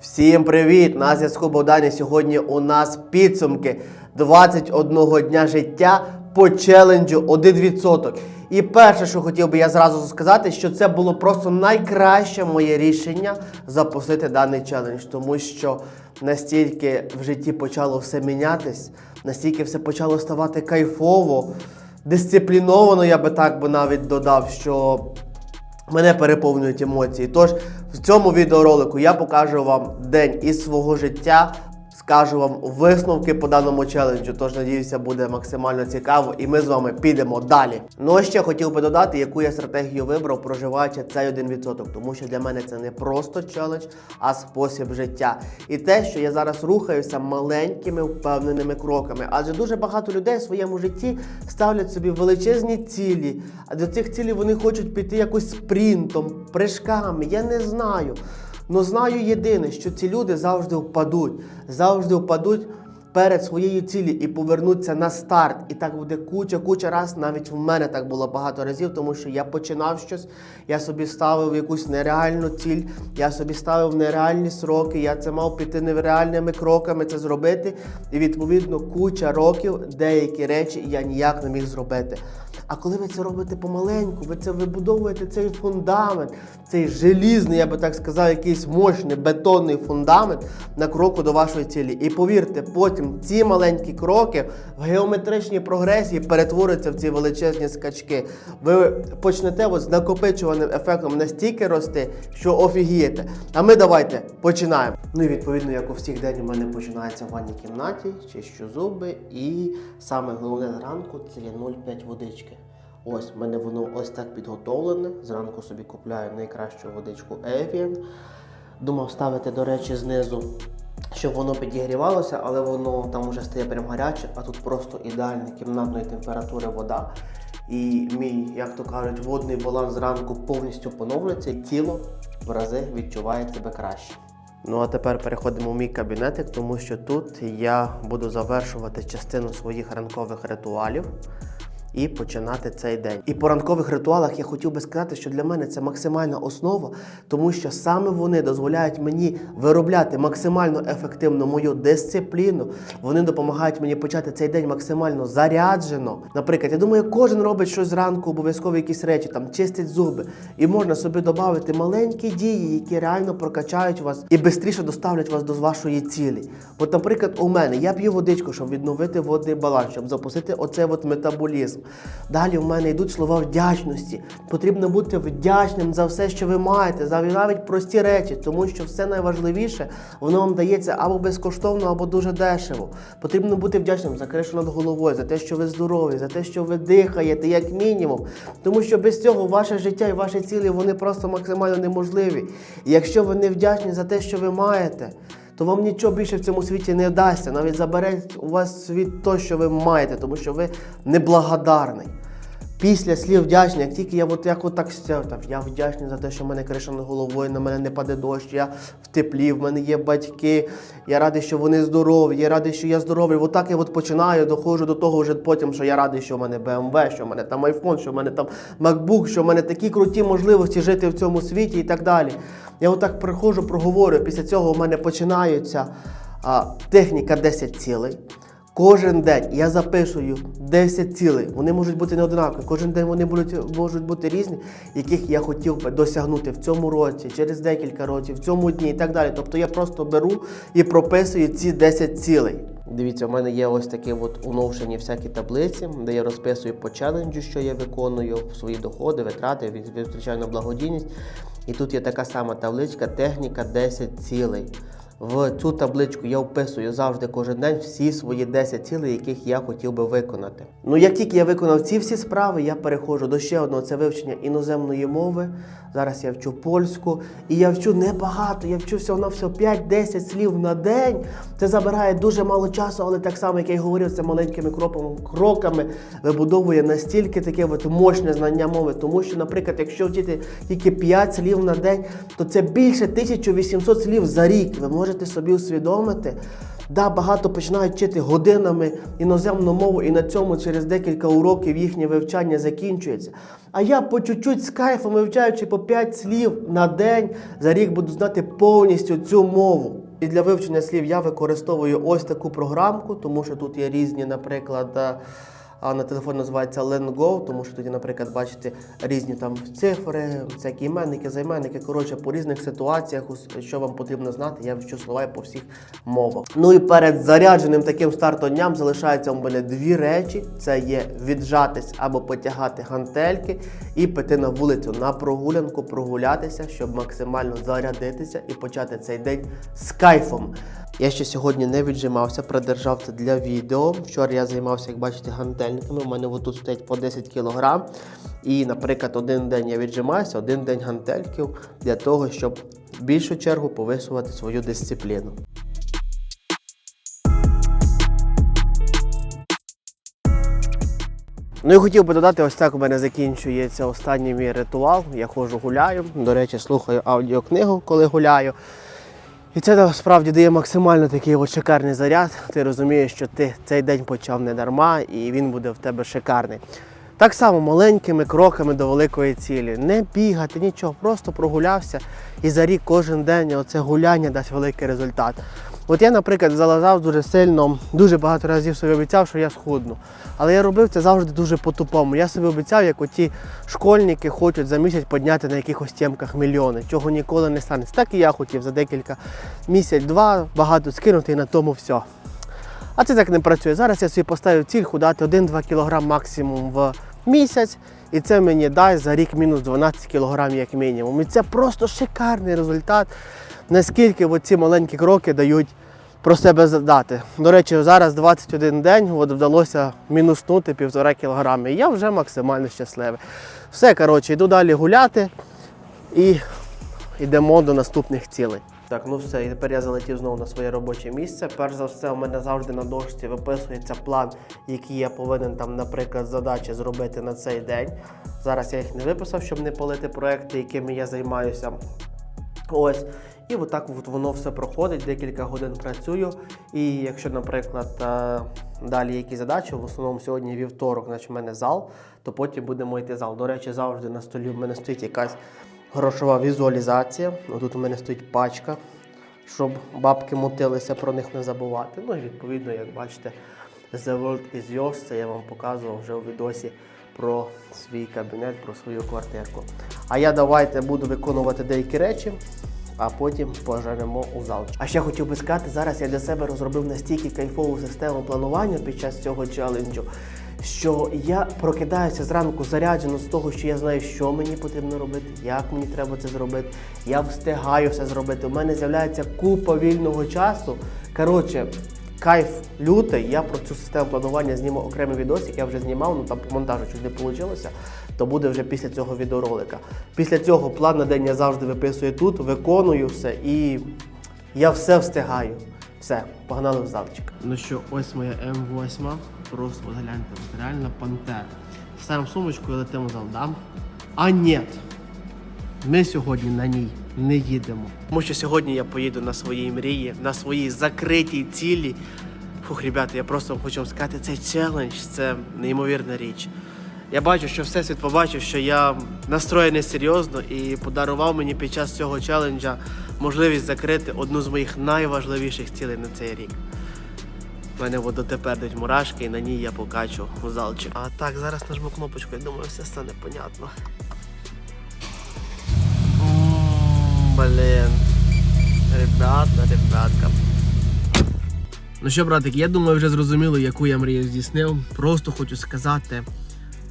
Всім привіт! На зв'язку Богдані. Сьогодні у нас підсумки 21 дня життя по челенджу 1%. І перше, що хотів би я зразу сказати, що це було просто найкраще моє рішення запустити даний челендж, тому що настільки в житті почало все мінятись, настільки все почало ставати кайфово, дисципліновано, я би так би навіть додав, що Мене переповнюють емоції. Тож в цьому відеоролику я покажу вам день із свого життя, скажу вам висновки по даному челенджу. Тож надіюся, буде максимально цікаво, і ми з вами підемо далі. Ну а ще хотів би додати, яку я стратегію вибрав, проживаючи цей 1%. Тому що для мене це не просто челендж, а спосіб життя. І те, що я зараз рухаюся маленькими впевненими кроками. Адже дуже багато людей в своєму житті ставлять собі величезні цілі, а до цих цілей вони хочуть піти якось спринтом, прыжками. Я не знаю. Ну знаю єдине, що ці люди завжди впадуть, завжди впадуть перед своєю цілі і повернуться на старт. І так буде куча-куча раз. Навіть в мене так було багато разів, тому що я починав щось, я собі ставив якусь нереальну ціль, я собі ставив нереальні сроки, я це мав піти нереальними кроками це зробити. І відповідно куча років деякі речі я ніяк не міг зробити. А коли ви це робите помаленьку, ви це вибудовуєте цей фундамент, цей желізний, я би так сказав, якийсь мощний бетонний фундамент на кроку до вашої цілі. І повірте, потім ці маленькі кроки в геометричній прогресії перетворюються в ці величезні скачки. Ви почнете от з накопичуваним ефектом настільки рости, що офігієте. А ми давайте починаємо. Ну і відповідно, як у всіх день у мене починається в ванній кімнаті, чищу зуби, і саме головне зранку це 0,5 водички. Ось в мене воно ось так підготовлене. Зранку собі купляю найкращу водичку Evian. Думав ставити, до речі, знизу, щоб воно підігрівалося, але воно там вже стає прям гаряче, а тут просто ідеальна кімнатної температури вода. І мій, як то кажуть, водний баланс зранку повністю поновлюється, і тіло в рази відчуває себе краще. Ну а тепер переходимо в мій кабінетик, тому що тут я буду завершувати частину своїх ранкових ритуалів і починати цей день. І по ранкових ритуалах я хотів би сказати, що для мене це максимальна основа, тому що саме вони дозволяють мені виробляти максимально ефективно мою дисципліну. Вони допомагають мені почати цей день максимально заряджено. Наприклад, я думаю, кожен робить щось зранку, обов'язково якісь речі, там чистить зуби, і можна собі додати маленькі дії, які реально прокачають вас і швидше доставлять вас до вашої цілі. От, наприклад, у мене я п'ю водичку, щоб відновити водний баланс, щоб запустити оцей от метаболізм. Далі в мене йдуть слова вдячності. Потрібно бути вдячним за все, що ви маєте, за навіть прості речі, тому що все найважливіше воно вам дається або безкоштовно, або дуже дешево. Потрібно бути вдячним за кришу над головою, за те, що ви здорові, за те, що ви дихаєте, як мінімум. Тому що без цього ваше життя і ваші цілі вони просто максимально неможливі. І якщо ви не вдячні за те, що ви маєте, то вам нічого більше в цьому світі не вдасться. Навіть забере у вас світ то, що ви маєте, тому що ви неблагодарний. Після слів вдячний, як тільки я от як от так сяв, я вдячний за те, що в мене криша над головою, на мене не паде дощ, я в теплі, в мене є батьки, я радий, що вони здорові, я радий, що я здоровий. Отак я от починаю, доходжу до того вже потім, що я радий, що в мене BMW, що в мене там iPhone, що в мене там MacBook, що в мене такі круті можливості жити в цьому світі і так далі. Я отак приходжу, проговорю, після цього у мене починається а, техніка 10 цілей. Кожен день я записую 10 цілей. Вони можуть бути не однакові. Кожен день вони будуть, можуть бути різні, яких я хотів би досягнути в цьому році, через декілька років, в цьому дні і так далі. Тобто я просто беру і прописую ці 10 цілей. Дивіться, у мене є ось такі от уновшені всякі таблиці, де я розписую по челенджу, що я виконую, свої доходи, витрати, на благодійність. І тут є така сама табличка техніка 10 цілей. В цю табличку я вписую завжди кожен день всі свої 10 цілей, яких я хотів би виконати. Ну як тільки я виконав ці всі справи, я переходжу до ще одного це вивчення іноземної мови. Зараз я вчу польську, і я вчу небагато. Я вчу всього на всього 5-10 слів на день. Це забирає дуже мало часу, але так само, як я й говорив, це маленькими кроками, кроками вибудовує настільки таке от мощне знання мови. Тому що, наприклад, якщо вчити тільки 5 слів на день, то це більше 1800 слів за рік. Ви можете собі усвідомити. Да, багато починають вчити годинами іноземну мову, і на цьому через декілька уроків їхнє вивчання закінчується. А я по чуть-чуть з кайфом вивчаючи по 5 слів на день, за рік буду знати повністю цю мову. І для вивчення слів я використовую ось таку програмку, тому що тут є різні, наприклад. А на телефон називається LearnGo, тому що тоді, наприклад, бачите різні там цифри, всякі іменники, займенники. Коротше, по різних ситуаціях, що вам потрібно знати, я вчу слова по всіх мовах. Ну і перед зарядженим таким стартом дням залишається у мене дві речі: це є віджатись або потягати гантельки і піти на вулицю на прогулянку, прогулятися, щоб максимально зарядитися і почати цей день з кайфом. Я ще сьогодні не віджимався, придержав це для відео. Вчора я займався, як бачите, гантельниками. У мене отут стоять по 10 кг. І, наприклад, один день я віджимаюся, один день гантельків для того, щоб в більшу чергу повисувати свою дисципліну. Ну і хотів би додати, ось так у мене закінчується останній мій ритуал. Я ходжу гуляю. До речі, слухаю аудіокнигу, коли гуляю. І це насправді дає максимально такий от шикарний заряд. Ти розумієш, що ти цей день почав не дарма, і він буде в тебе шикарний. Так само маленькими кроками до великої цілі. Не бігати, нічого, просто прогулявся. І за рік кожен день оце гуляння дасть великий результат. От я, наприклад, залазав дуже сильно, дуже багато разів собі обіцяв, що я схудну. Але я робив це завжди дуже по-тупому. Я собі обіцяв, як оті школьники хочуть за місяць підняти на якихось тємках мільйони, чого ніколи не станеться. Так і я хотів за декілька місяць-два багато скинути і на тому все. А це так не працює. Зараз я собі поставив ціль худати 1-2 кг максимум в місяць, і це мені дасть за рік мінус 12 кг як мінімум. І це просто шикарний результат, наскільки ці маленькі кроки дають про себе задати. До речі, зараз 21 день от вдалося мінуснути півтора кілограми. І я вже максимально щасливий. Все, коротше, йду далі гуляти і йдемо до наступних цілей. Так, ну все, і тепер я залетів знову на своє робоче місце. Перш за все, у мене завжди на дошці виписується план, який я повинен там, наприклад, задачі зробити на цей день. Зараз я їх не виписав, щоб не палити проекти, якими я займаюся. Ось. І отак от воно все проходить, декілька годин працюю. І якщо, наприклад, е, далі які задачі, в основному сьогодні вівторок, значить в мене зал, то потім будемо йти зал. До речі, завжди на столі в мене стоїть якась грошова візуалізація. Тут у мене стоїть пачка, щоб бабки мутилися, про них не забувати. Ну і відповідно, як бачите, The World is Yours, це я вам показував вже у відосі про свій кабінет, про свою квартирку. А я давайте буду виконувати деякі речі, а потім поженемо у зал. А ще хотів би сказати, зараз я для себе розробив настільки кайфову систему планування під час цього челенджу, що я прокидаюся зранку заряджено з того, що я знаю, що мені потрібно робити, як мені треба це зробити. Я встигаю все зробити. У мене з'являється купа вільного часу. Коротше, кайф лютий. Я про цю систему планування зніму окремий відосик, я вже знімав, ну там по монтажу чуть не вийшло. То буде вже після цього відеоролика. Після цього план на день я завжди виписую тут, виконую все і я все встигаю. Все, погнали в залчик. Ну що, ось моя М8. Просто гляньте, реально пантера. Ставимо сумочку і летимо да? А ні. Ми сьогодні на ній не їдемо. Тому що сьогодні я поїду на своїй мрії, на своїй закритій цілі. Фух, ребята, я просто хочу вам сказати, цей челендж це неймовірна річ. Я бачу, що Всесвіт побачив, що я настроєний серйозно і подарував мені під час цього челенджа можливість закрити одну з моїх найважливіших цілей на цей рік. У мене от дотепер йдуть мурашки, і на ній я покачу у залчик. А так, зараз нажму кнопочку, я думаю, все стане понятно. Блін. Ребята, ребятка. Ну що, братик, я думаю, вже зрозуміло, яку я мрію здійснив. Просто хочу сказати.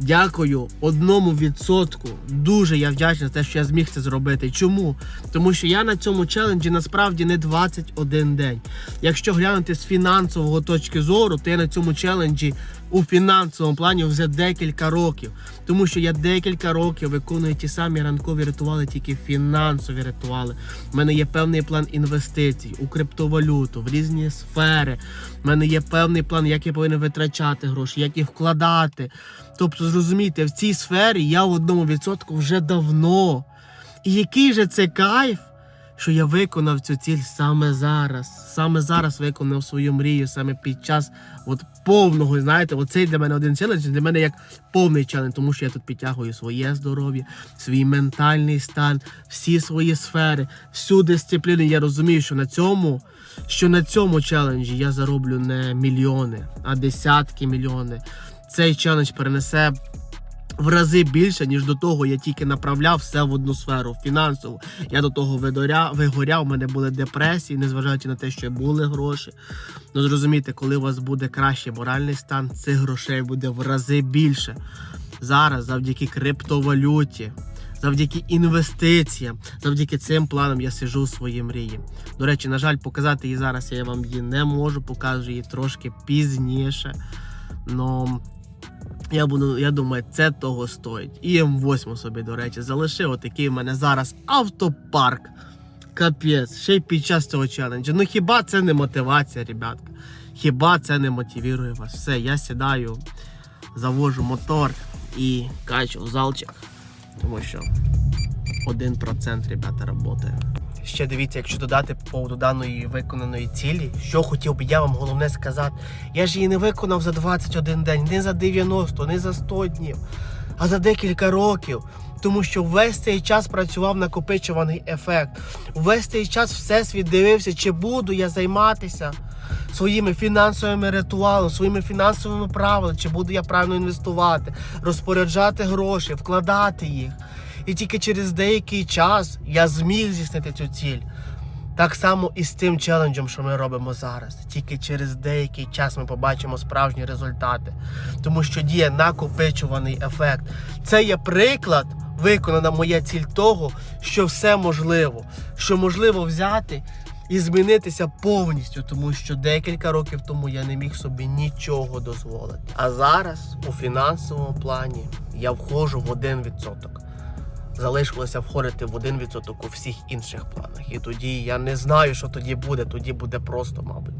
Дякую одному відсотку. Дуже я вдячний за те, що я зміг це зробити. Чому? Тому що я на цьому челенджі насправді не 21 день. Якщо глянути з фінансового точки зору, то я на цьому челенджі у фінансовому плані вже декілька років. Тому що я декілька років виконую ті самі ранкові ритуали, тільки фінансові ритуали. У мене є певний план інвестицій у криптовалюту, в різні сфери. У мене є певний план, як я повинен витрачати гроші, як їх вкладати. Тобто, зрозумійте, в цій сфері я в одному відсотку вже давно. І який же це кайф, що я виконав цю ціль саме зараз. Саме зараз виконав свою мрію, саме під час от повного, знаєте, оцей для мене один челендж, для мене як повний челендж, тому що я тут підтягую своє здоров'я, свій ментальний стан, всі свої сфери, всю дисципліну. Я розумію, що на цьому, що на цьому челенджі я зароблю не мільйони, а десятки мільйони. Цей челендж перенесе в рази більше, ніж до того я тільки направляв все в одну сферу фінансову. Я до того видоря, вигоряв, у мене були депресії, незважаючи на те, що були гроші. Ну зрозумійте, коли у вас буде кращий моральний стан, цих грошей буде в рази більше. Зараз, завдяки криптовалюті, завдяки інвестиціям, завдяки цим планам я сижу у своїй мрії. До речі, на жаль, показати її зараз я вам її не можу, покажу її трошки пізніше. Но я буду, я думаю, це того стоїть. І М8 собі, до речі, залишив. Отакий в мене зараз автопарк. Капець, ще й під час цього челенджу. Ну хіба це не мотивація, ребятка? Хіба це не мотивує вас? Все, я сідаю, завожу мотор і качу в залчик. Тому що 1% ребята працює. Ще дивіться, якщо додати по поводу даної виконаної цілі, що хотів би я вам головне сказати. Я ж її не виконав за 21 день, не за 90, не за 100 днів, а за декілька років. Тому що весь цей час працював накопичуваний ефект. Весь цей час всесвіт дивився, чи буду я займатися своїми фінансовими ритуалами, своїми фінансовими правилами, чи буду я правильно інвестувати, розпоряджати гроші, вкладати їх. І тільки через деякий час я зміг здійснити цю ціль. Так само і з тим челенджем, що ми робимо зараз. Тільки через деякий час ми побачимо справжні результати. Тому що діє накопичуваний ефект. Це є приклад, виконана моя ціль того, що все можливо, що можливо взяти і змінитися повністю, тому що декілька років тому я не міг собі нічого дозволити. А зараз у фінансовому плані я входжу в 1% залишилося входити в 1% у всіх інших планах. І тоді я не знаю, що тоді буде. Тоді буде просто, мабуть.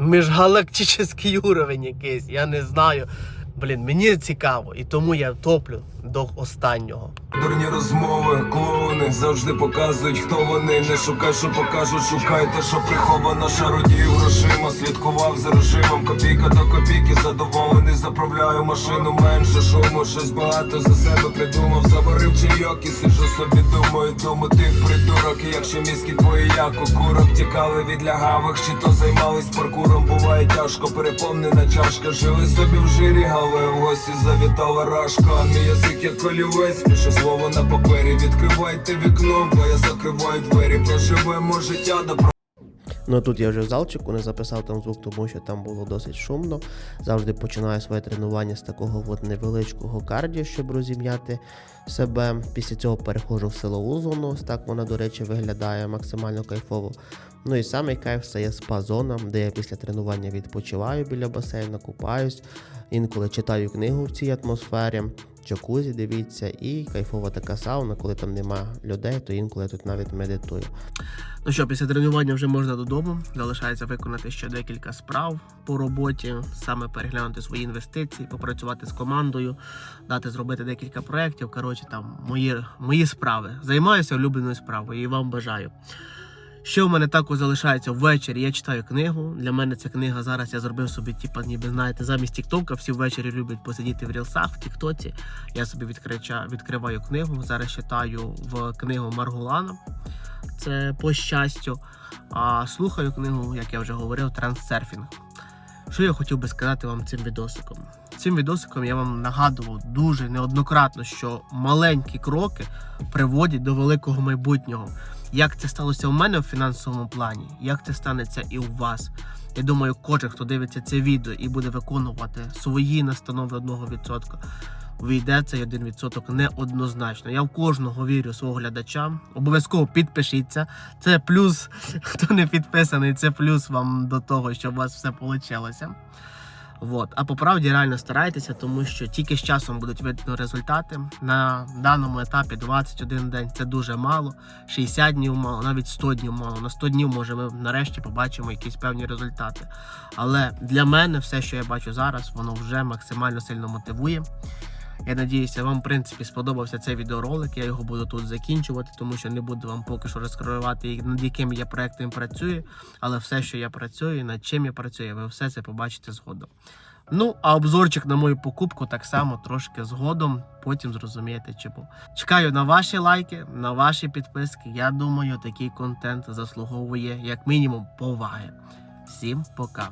Міжгалактичний уровень якийсь. Я не знаю. Блін, мені цікаво, і тому я топлю до останнього. Дурні розмови, клоуни завжди показують, хто вони. Не шукай, що покажуть, шукайте, що приховано шародію грошима. Слідкував за режимом, копійка до копійки, задоволений, заправляю машину, менше шуму, щось багато за себе придумав. Заварив чайок і сиджу собі, думаю, думаю, ти придурок, якщо мізки твої, як у курок, тікали від лягавих, чи то займались паркуром, буває тяжко, переповнена чашка. Жили собі в жирі, але в гості завітала рашка. Мій язик як колівець, пише слово на папері. Відкривайте вікно, бо я закриваю двері. Проживемо життя до Ну тут я вже в залчику не записав там звук, тому що там було досить шумно. Завжди починаю своє тренування з такого от невеличкого кардіо, щоб розім'яти себе. Після цього переходжу в силову зону. Так вона, до речі, виглядає максимально кайфово. Ну і самий кайф це є спа-зона, де я після тренування відпочиваю біля басейну, купаюсь. Інколи читаю книгу в цій атмосфері. Джакузі, дивіться, і кайфова така сауна, коли там нема людей, то інколи я тут навіть медитую. Ну що, після тренування вже можна додому. Залишається виконати ще декілька справ по роботі, саме переглянути свої інвестиції, попрацювати з командою, дати зробити декілька проєктів. Коротше, там мої, мої справи. Займаюся улюбленою справою і вам бажаю. Що в мене також залишається ввечері? Я читаю книгу. Для мене ця книга зараз я зробив собі, типа, ніби знаєте, замість Тіктока всі ввечері люблять посидіти в рілсах, в Тіктоці. Я собі відкриваю книгу. Зараз читаю в книгу Маргулана. Це по щастю. А слухаю книгу, як я вже говорив, трансерфінг. Що я хотів би сказати вам цим відосиком? Цим відосиком я вам нагадував дуже неоднократно, що маленькі кроки приводять до великого майбутнього. Як це сталося у мене в фінансовому плані, як це станеться і у вас. Я думаю, кожен, хто дивиться це відео і буде виконувати свої настанови 1%, вийде цей 1% неоднозначно. Я в кожного вірю свого глядача. Обов'язково підпишіться. Це плюс, хто не підписаний, це плюс вам до того, щоб у вас все вийшло. Вот. А по правді реально старайтеся, тому що тільки з часом будуть видно результати. На даному етапі 21 день це дуже мало, 60 днів мало, навіть 100 днів мало. На 100 днів може ми нарешті побачимо якісь певні результати. Але для мене все, що я бачу зараз, воно вже максимально сильно мотивує. Я надіюся, вам в принципі сподобався цей відеоролик. Я його буду тут закінчувати, тому що не буду вам поки що розкривати, над яким я проектом працюю. Але все, що я працюю, над чим я працюю, ви все це побачите згодом. Ну, а обзорчик на мою покупку так само трошки згодом, потім зрозумієте чому. Чекаю на ваші лайки, на ваші підписки. Я думаю, такий контент заслуговує як мінімум поваги. Всім пока.